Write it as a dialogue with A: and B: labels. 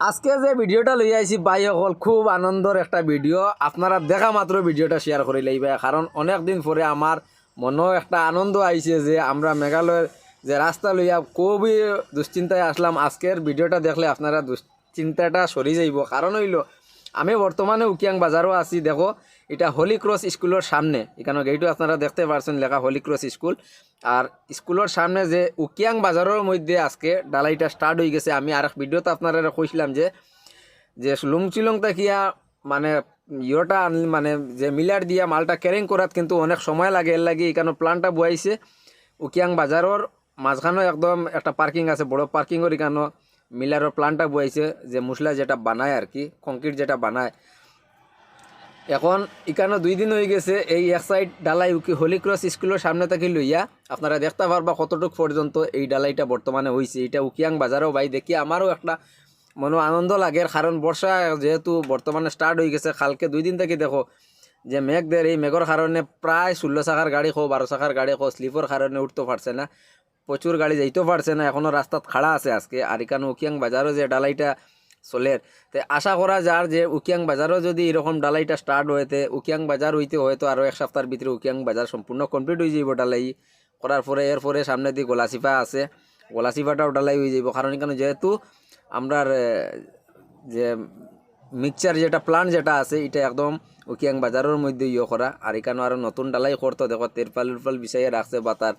A: আজকে যে ভিডিওটা লই আইছি ভাই সকল খুব আনন্দর একটা ভিডিও। আপনারা দেখা মাত্র ভিডিওটা শেয়ার করে লাইবে কারণ অনেক দিন পরে আমার মনেও একটা আনন্দ আইছে যে আমরা মেঘালয়ের যে রাস্তা লইয়া খুবই দুশ্চিন্তায় আসলাম। আজকের ভিডিওটা দেখলে আপনারা দুশ্চিন্তাটা সরি যাইব। কারণ হইল আমি বর্তমানে উকিয়াং বাজারও আছি, দেখো। এটা হলি ক্রস স্কুলের সামনে। এখানে গেটও আপনারা দেখতে পারছেন, লেখা হলি ক্রস স্কুল আর স্কুলের সামনে যে উকিয়াং বাজারের মধ্যে আজকে ডালাইটা স্টার্ট হয়ে গেছে, আমি আর এক ভিডিওতে আপনারা কইছিলাম যে যে লুং চিলং তাকিয়া মানে ইয়েটা আনলি মানে যে মিলার দিয়া মালটা ক্যারিং করাত কিন্তু অনেক সময় লাগে এর লাগে এখানে প্ল্যানটা বয়াইছে উকিয়াং বাজারের মাঝখানেও একদম একটা পার্কিং আছে, বড় পার্কিংয়ের এখানে মিলারের প্ল্যানটা বয়াইছে যে মশলা যেটা বানায় আর কি কংক্রিট যেটা বানায়। এখন এখানে দুই দিন হয়ে গেছে, এই এক সাইড ডালাই উকি হলি ক্রস স্কুলের সামনে থেকে লইয়া, আপনারা দেখতে পারবা কতটুক পর্যন্ত এই ডালাইটা বর্তমানে হয়েছে এটা উকিয়াং বাজারও ভাই, দেখি আমারও একটা মনে আনন্দ লাগে, কারণ বর্ষা যেহেতু বর্তমানে স্টার্ট হয়ে গেছে, কালকে দুই দিন থেকে দেখো যে মেঘ দের এই মেঘর কারণে প্রায় ষোলো চাকার গাড়ি খো বারো চাকার গাড়ি খো স্লিপর কারণে উঠতে পারছে না। প্রচুর গাড়ি যাইতেও পারছে না, এখনও রাস্তাত খাড়া আছে আজকে। আর এখানে উকিয়াং বাজারও যে ডালাইটা চলের। তো আশা করা যার যে উকিয়াং বাজারও যদি এরকম ডালাইটা স্টার্ট হয়েতে উকিয়াং বাজার হইতে হয়তো আরও এক সপ্তাহের ভিতরে উকিয়াং বাজার সম্পূর্ণ কমপ্লিট হয়ে যাইব ডালাই। করার পরে এরপরে সামনে দিয়ে গোলাচিপা আছে। গোলাচিপাটাও ডালাই হয়ে যাইব। কারণ এখানে যেহেতু আমরার যে মিক্সচার যেটা প্লান্ট যেটা আছে, এটা একদম উকিয়াং বাজারের মধ্যে ইয়ে করা। আর এখানে আরও নতুন ডালাই করতো, দেখো, তেরপাল উরপাল বিছাইয়ে রাখছে বা তার